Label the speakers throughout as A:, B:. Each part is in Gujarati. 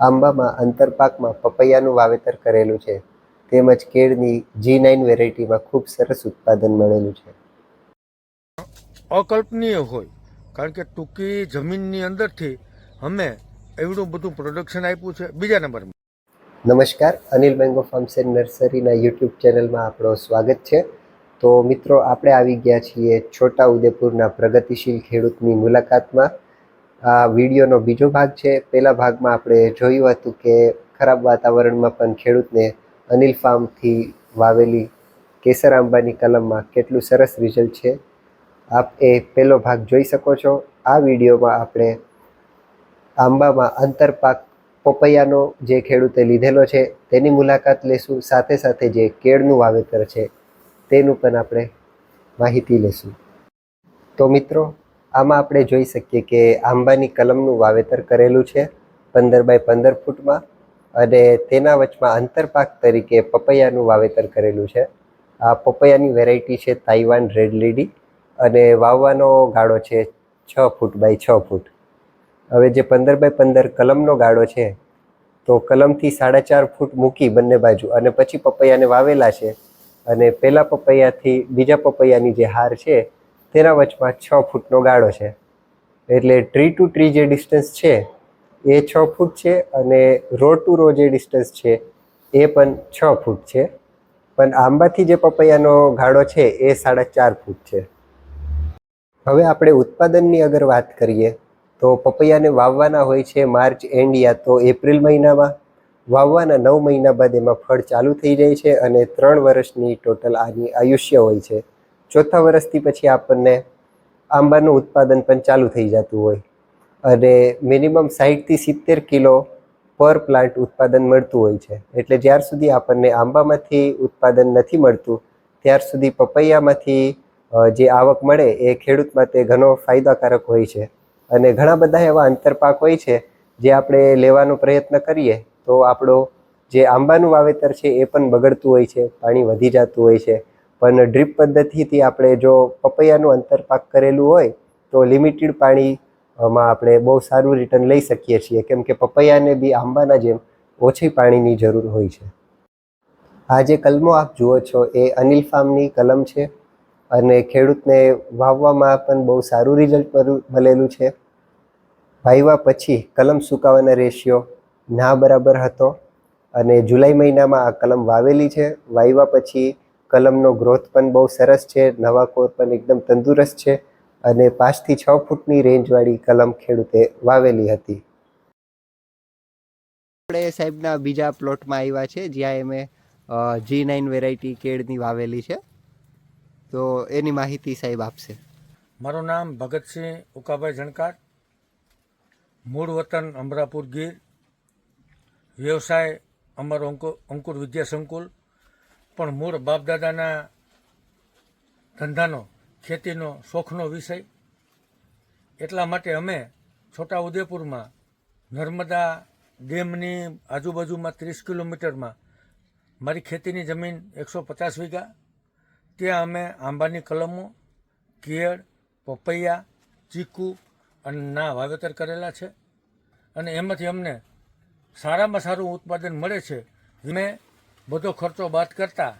A: આંબામાં આંતરપાકમાં પપૈયાનું વાવેતર કરેલું છે. તેમજ કેળની જી નાઇન વેરાયટીમાં ખૂબ સરસ ઉત્પાદન મળેલું છે.
B: અકલ્પનીય હોય કારણ કે ટૂંકી જમીનની અંદરથી અમે એવડું બધું પ્રોડક્શન આપ્યું છે. બીજા નંબરમાં.
A: નમસ્કાર અનિલ મેંગો ફાર્મ્સ એન્ડ નર્સરીના યુટ્યુબ ચેનલમાં આપણો સ્વાગત છે. તો મિત્રો આપણે આવી ગયા છીએ છોટા ઉદેપુરના પ્રગતિશીલ ખેડૂતની મુલાકાતમાં. આ વિડીયોનો બીજો ભાગ છે. પહેલા ભાગમાં આપણે જોયું હતું કે ખરાબ વાતાવરણમાં પણ ખેડૂતને અનિલ ફાર્મથી વાવેલી કેસર આંબાની કલમમાં કેટલું સરસ રિઝલ્ટ છે. આપ એ પહેલો ભાગ જોઈ શકો છો. આ વિડીયોમાં આપણે આંબામાં આંતરપાક પપૈયાનો જે ખેડૂતે લીધેલો છે તેની મુલાકાત લેશું. સાથે સાથે જે કેળનું વાવેતર છે તેનું પણ આપણે માહિતી લેશું. તો મિત્રો આમાં આપણે જોઈ શકીએ કે આંબાની કલમનું વાવેતર કરેલું છે પંદર બાય પંદર ફૂટમાં અને તેના વચમાં આંતરપાક તરીકે પપૈયાનું વાવેતર કરેલું છે. આ પપૈયાની વેરાયટી છે તાઇવાન રેડ લીડી અને વાવવાનો ગાળો છે છ ફૂટ બાય છ ફૂટ. હવે જે પંદર બાય પંદર કલમનો ગાળો છે તો કલમથી સાડા ચાર ફૂટ મૂકી બંને બાજુ અને પછી પપૈયાને વાવેલા છે અને પહેલાં પપૈયાથી બીજા પપૈયાની જે હાર છે તેના વચમાં છ ફૂટનો ગાળો છે. એટલે ટ્રી ટુ ટ્રી જે ડિસ્ટન્સ છે, એ છ ફૂટ છે અને રો ટુ રો જે ડિસ્ટન્સ છે, એ પણ છ ફૂટ છે. પણ આંબાથી જે પપૈયાનો ગાળો છે, એ સાડા ચાર ફૂટ છે. હવે આપણે ઉત્પાદનની અગર વાત કરીએ, તો પપૈયાને વાવવાના હોય છે માર્ચ એન્ડ યા તો એપ્રિલ મહિનામાં. વાવવાના નવ મહિના બાદ એમાં ફળ ચાલુ થઈ જાય છે અને ત્રણ વર્ષની ટોટલ આની આયુષ્ય હોય છે. ચોથા વર્ષથી પછી આપણને આંબાનું ઉત્પાદન પણ ચાલુ થઈ જતું હોય અને મિનિમમ સાહીઠથી સિત્તેર કિલો પર પ્લાન્ટ ઉત્પાદન મળતું હોય છે. એટલે જ્યાર સુધી આપણને આંબામાંથી ઉત્પાદન નથી મળતું, ત્યાર સુધી પપૈયામાંથી જે આવક મળે એ ખેડૂત માટે ઘણો ફાયદાકારક હોય છે. અને ઘણા બધા એવા અંતરપાક હોય છે જે આપણે લેવાનો પ્રયત્ન કરીએ તો આપણો જે આંબાનું વાવેતર છે એ પણ બગડતું હોય છે, પાણી વધી જતું હોય છે. પણ ડ્રીપ પદ્ધતિથી આપણે જો પપૈયાનું અંતરપાક કરેલું હોય, તો લિમિટેડ પાણીમાં આપણે બહુ સારું રિટર્ન લઈ શકીએ છીએ. કેમ કે પપૈયાને બી આંબાના જેમ ઓછી પાણીની જરૂર હોય છે. આ જે કલમો આપ જુઓ છો, એ અનિલ ફાર્મની કલમ છે અને ખેડૂતને વાવવામાં પણ બહુ સારું રિઝલ્ટ મળેલું છે. વાવ્યા પછી કલમ સુકાવાના રેશિયો ના બરાબર હતો અને જુલાઈ મહિનામાં આ કલમ વાવેલી છે. વાવ્યા પછી કલમનો ગ્રોથ પણ બહુ સરસ છે નવા કોર પણ એકદમ તંદુરસ્ત છે અને પાંચથી છ ફૂટની રેન્જવાળી કલમ ખેડૂતે વાવેલી હતી. આપણે સાહેબના બીજા પ્લોટમાં આવ્યા છે જ્યાં એમે જી નાઇન વેરાયટી કેળની વાવેલી છે. તો એની માહિતી સાહેબ આપશે.
B: મારું નામ ભગતસિંહ ઉકાભાઈ જણકાર મૂળ વતન અમરાપુર ગીર વ્યવસાય અમારો અંકુ અંકુર વિદ્યા સંકુલ પણ મૂળ બાપદાદાના ધંધાનો, ખેતીનો, શોખનો વિષય. એટલા માટે અમે છોટા ઉદેપુરમાં નર્મદા ડેમની આજુબાજુમાં ત્રીસ કિલોમીટરમાં મારી ખેતીની જમીન એકસો પચાસ વીઘા. ત્યાં અમે આંબાની કલમો, કેળ, પપૈયા, ચીકુ અને ના વાવેતર કરેલા છે. અને એમાંથી અમને સારામાં સારું ઉત્પાદન મળે છે. મેં બધો ખર્ચો બાદ કરતા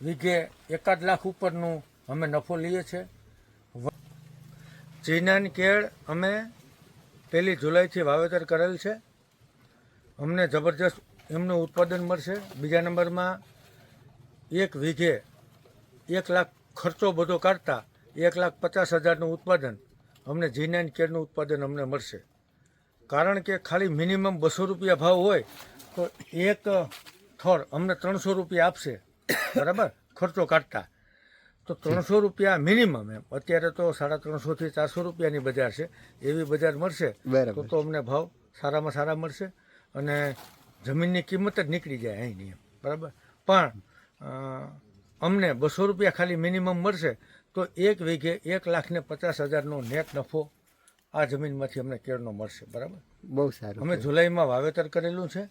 B: વીઘે એકાદ લાખ ઉપરનું અમે નફો લઈએ છીએ. ચીનાની કેળ અમે પહેલી જુલાઈથી વાવેતર કરેલ છે. અમને જબરજસ્ત એમનું ઉત્પાદન મળશે. બીજા નંબરમાં એક વીઘે એક લાખ ખર્ચો બધો કાઢતા એક લાખ પચાસ હજારનું ઉત્પાદન અમને જી નાઇન કેરનું ઉત્પાદન અમને મળશે. કારણ કે ખાલી મિનિમમ બસો રૂપિયા ભાવ હોય તો એક થડ અમને ત્રણસો રૂપિયા આપશે બરાબર? ખર્ચો કાઢતા. તો ત્રણસો રૂપિયા મિનિમમ એમ. અત્યારે તો સાડા ત્રણસોથી ચારસો રૂપિયાની બજાર છે. એવી બજાર મળશે તો તો અમને ભાવ સારામાં સારા મળશે અને જમીનની કિંમત જ નીકળી જાય અહીંની એમ બરાબર? પણ અમને બસો રૂપિયા ખાલી મિનિમમ મળશે તો એક વીઘે એક લાખ ને પચાસ હજારનો નેટ નફો આ જમીનમાંથી અમને કેળનો મળશે બરાબર?
A: બહુ સારું
B: અમે જુલાઈમાં વાવેતર કરેલું છે.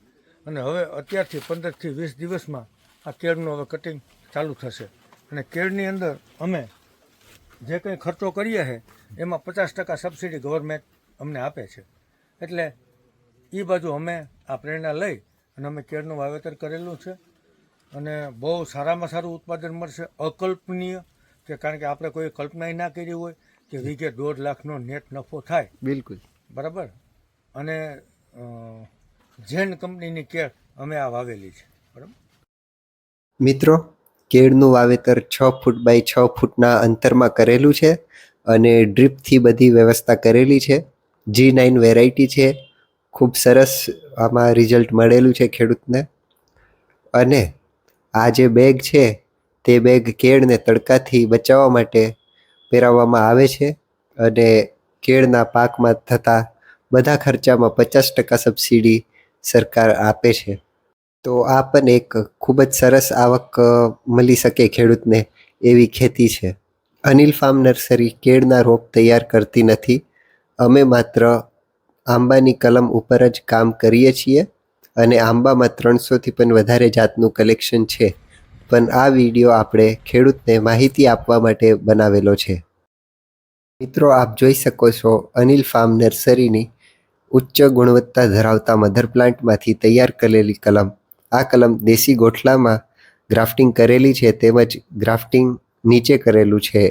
B: અને હવે અત્યારથી પંદરથી વીસ દિવસમાં આ કેળનું હવે કટિંગ ચાલુ થશે. અને કેળની અંદર અમે જે કંઈ ખર્ચો કરીએ છે એમાં પચાસ ટકા સબસિડી ગવર્મેન્ટ અમને આપે છે. એટલે એ બાજુ અમે આ પ્રેરણા લઈ અને અમે કેળનું વાવેતર કરેલું છે. અને બહુ સારામાં સારું ઉત્પાદન મળશે. અકલ્પનીય કે કારણ કે આપણે કોઈ કલ્પનાય ના કરી હોય કે વીઘે દોઢ લાખનો નેટ નફો થાય.
A: બિલકુલ.
B: બરાબર? અને ઝેન કંપનીની કેળ અમે આ વાવેલી છે.
A: મિત્રો, કેળનું વાવેતર છ ફૂટ બાય છ ફૂટના અંતરમાં કરેલું છે અને ડ્રીપથી બધી વ્યવસ્થા કરેલી છે. જી નાઇન વેરાયટી છે. ખૂબ સરસ આમાં રિઝલ્ટ મળેલું છે ખેડૂતને. અને આ જે બેગ છે, તે બેગ કેળને તડકાથી બચાવવા માટે પહેરાવવામાં આવે છે અને કેળના પાકમાં થતા બધા ખર્ચામાં પચાસ ટકા સબસિડી સરકાર આપે છે. તો આ પણ એક ખૂબ જ સરસ આવક મળી શકે ખેડૂતને એવી ખેતી છે. અનિલ ફાર્મ નર્સરી કેળના રોપ તૈયાર કરતી નથી. અમે માત્ર આંબાની કલમ ઉપર જ કામ કરીએ છીએ અને આંબામાં ત્રણસોથી પણ વધારે જાતનું કલેક્શન છે. પણ આ વીડિયો આપણે ખેડૂતને માહિતી આપવા માટે બનાવેલો છે. મિત્રો, આપ જોઈ શકો છો અનિલ ફાર્મ નર્સરીની ઉચ્ચ ગુણવત્તા ધરાવતા મધર પ્લાન્ટમાંથી તૈયાર કરેલી કલમ. આ કલમ દેશી ગોઠલામાં ગ્રાફ્ટિંગ કરેલી છે તેમજ ગ્રાફ્ટિંગ નીચે કરેલું છે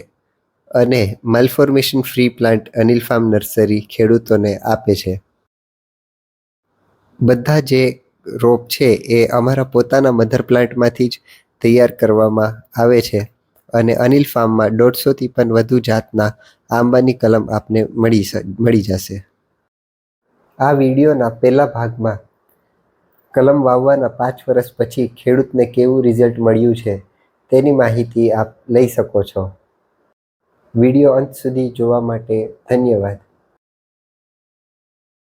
A: અને malformation free plant Anil farm nursery ખેડૂતોને આપે છે. બધા જે રોપ છે એ અમારા પોતાના મધર પ્લાન્ટમાંથી જ તૈયાર કરવામાં આવે છે અને અનિલ ફાર્મમાં દોઢસોથી પણ વધુ જાતના આંબાની કલમ આપને મળી મળી જશે. આ વિડીયોના પહેલા ભાગમાં કલમ વાવવાના પાંચ વર્ષ પછી ખેડૂતને કેવું રિઝલ્ટ મળ્યું છે તેની માહિતી આપ લઈ શકો છો. વીડિયો અંત સુધી જોવા માટે ધન્યવાદ.